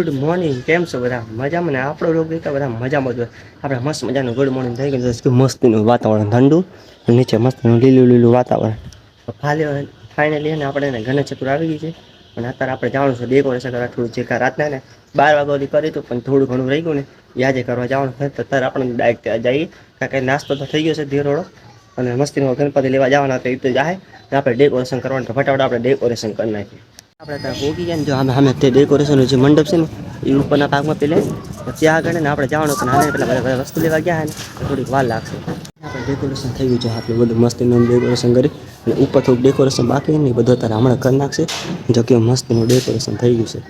Good morning કેમ છો બધા? મજામાં ને? આપણો રોગ દેખતા બધા મજામાં જ આપણે મસ્ત મજાનું ગુડ મોર્નિંગ થઈ ગયું. છે મસ્તીનું વાતાવરણ, ઠંડુ નીચે મસ્તનું લીલું લીલું વાતાવરણ. ફાલે ફાઇનલી ને આપણે એને ગણેશ ચતુર આવી ગઈ છે. અને અત્યારે આપણે જવાનું છે ડેકોરેશન કરવા થોડું જે રાતના ને બાર વાગ્યા સુધી કરી હતું, પણ થોડું ઘણું રહી ગયું ને. યાદે કરવા જવાનું છે. તો અત્યારે આપણે ડાયરેક્ટ જઈએ. કારણ કે નાસ્તો તો થઈ ગયો છે ધીરોડો. અને મસ્તીનો ગણપતિ લેવા જવાના તો એ તો જાય આપણે ડેકોરેશન કરવાનું તો ફટાફટ આપણે ડેકોરેશન કરી નાખીએ. આપણે ત્યાં ભોગી ગયા જો આમે સામે તે ડેકોરેશનનું જે મંડપ છે ને, એ ઉપરના ભાગમાં પેલે ત્યાં આગળ ને આપણે જવાનું પણ આને પેલા બધા વસ્તુ લેવા ગયા ને થોડીક વાર લાગશે. આપણે ડેકોરેશન થઈ ગયું છે, આપણે બધું મસ્તીનું ડેકોરેશન કરી અને ઉપર થોડુંક ડેકોરેશન બાકી ને બધું અત્યારે હમણાં કરી નાખશે. જો કે મસ્તીનું ડેકોરેશન થઈ ગયું છે.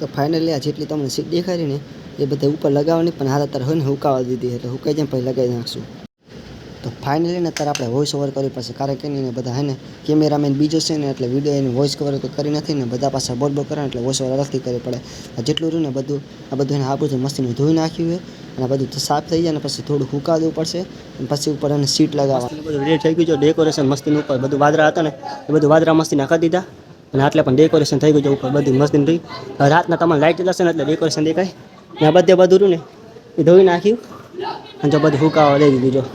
તો ફાઇનલી આ જેટલી તમને સીટ દેખાડી ને, એ બધા ઉપર લગાવવાની, પણ હાલ અત્યારે હોય ને હુકાવા દીધી એટલે હુકાઈ જાય પછી લગાવી નાખશું. તો ફાઇનલી ને અત્યારે આપણે વોઇસ ઓવર કરવી પડશે. કારણ કે એને બધા હે ને કેમેરામેન બીજો છે ને, એટલે વીડિયો એની વોઇસ કવર તો કરી નથી ને, બધા પાસે બોલ બોલ કરે એટલે વોઇસ ઓવર અલગથી કરવી પડે. જેટલું રહ્યું ને બધું, આ બધું એને આ બધું મસ્તીનું ધોઈ નાખ્યું છે અને બધું સાફ થઈ જાય ને પછી થોડું હુકા દેવું પડશે અને પછી ઉપર એને સીટ લગાવવા. બધું રેડી થઈ ગયું છે ડેકોરેશન મસ્તીનું ઉપર. બધું વાદળા હતા ને, એ બધું વાદરા મસ્તી નાખી દીધા. અને આટલે પણ ડેકોરેશન થઈ ગયું છે ઉપર, બધી મસ્તી થઈ રાતના તમારે લાઇટ જશે ને એટલે ડેકોરેશન દેખાય. ને બધે બધું રહ્યું ને, એ ધોઈ નાખ્યું. અને જો બધું હુકાવા દઈ દીધું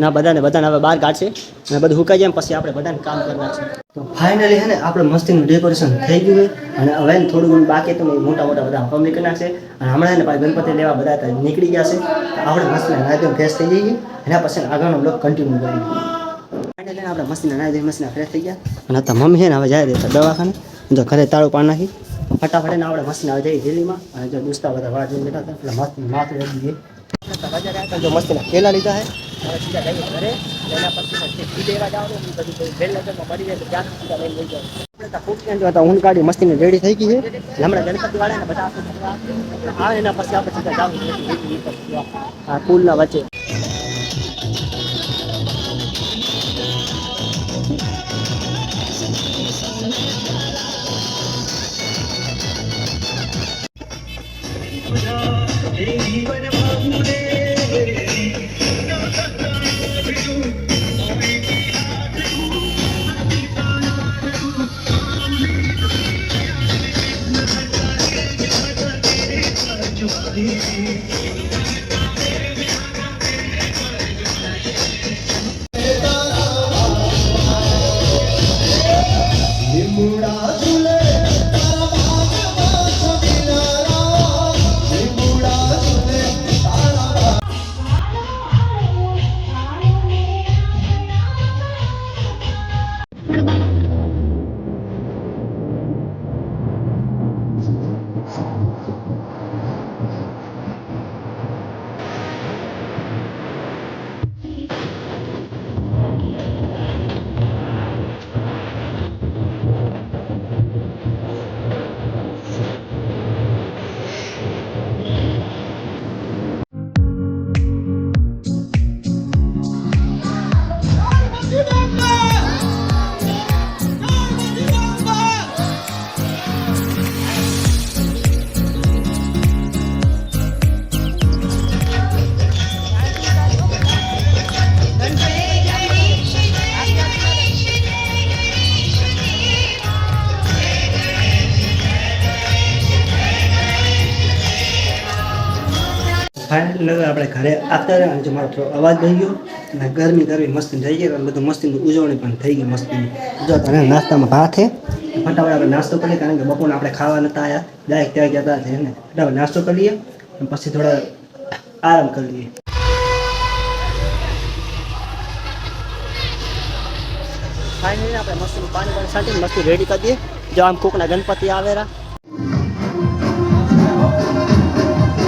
ના, બધાને બધાને હવે બહાર કાઢશે. અને બધું હુકાઈ જાય પછી આપણે બધાને કામ કરવા છે. તો ફાઇનલી હે ને, આપણે મસ્તીનું ડેકોરેશન થઈ ગયું અને હવે થોડું ઘણું બાકી તો મોટા મોટા બધા હકમ નીકળી નાખશે. અને હમણાં ને પાછી ગણપતિ લેવા બધા નીકળી ગયા છે. તો આપણે મસ્તીના નાયદમ ફ્રેશ થઈ જઈએ. એના પછી આગળનો બ્લોક કન્ટિન્યુ કરીએ. આપણે મસ્તીના નાયદમ મસ્તીના ફ્રેશ થઈ ગયા. અને તો મમ્મી છે ને હવે જાય દેતા દવાખાને. જો ઘરે તાળું પાડ નાખી. ફટાફટ ને આપણે મસ્તીને આવી જઈએ દિલ્હીમાં. અને જો દોસ્તા બધા વાળ જોઈ બેઠા હતા, એટલે મસ્ત માથું લઈ દઈએ જો મસ્તીના કેલા લીધા છે હવે સીધા જઈએ ઘરે એના પછી ફી દેવા જાવ ને બધું બધું વેલનગરમાં મળી જાય તો ત્યાં સીધા લઈને લઈ જાવ આપણે તો ખૂબ ત્યાં હતા ઊંઘ કાઢી મસ્તીને રેડી થઈ ગઈ છે એટલે હમણાં ગણપતિ વાળા ને બધા આપણે બધા આવે એના પછી આપણે સીધા જાવ આ પુલના વચ્ચે ફાઇનલ હવે આપણે ઘરે આવતા રહ્યા અને જો મારો થોડો અવાજ થઈ ગયો, અને ગરમી ગરમી મસ્તી થઈ ગઈ અને બધું મસ્તીની ઉજવણી પણ થઈ ગઈ મસ્તીની. જો તને નાસ્તામાં ભાત છે ફટાફટ આપણે નાસ્તો કરીએ, કારણ કે બપોરને આપણે ખાવા નતા આવ્યા ડાયરેક્ટ ત્યાં ગયા હતા ને ફટાફટ નાસ્તો કરી લઈએ, અને પછી થોડા આરામ કરી લઈએ. ફાઇનલી આપણે મસ્તીનું પાણી પાણી છાંટીને મસ્તી રેડી કરી દઈએ. જો આમ કોકના ગણપતિ આવેલા.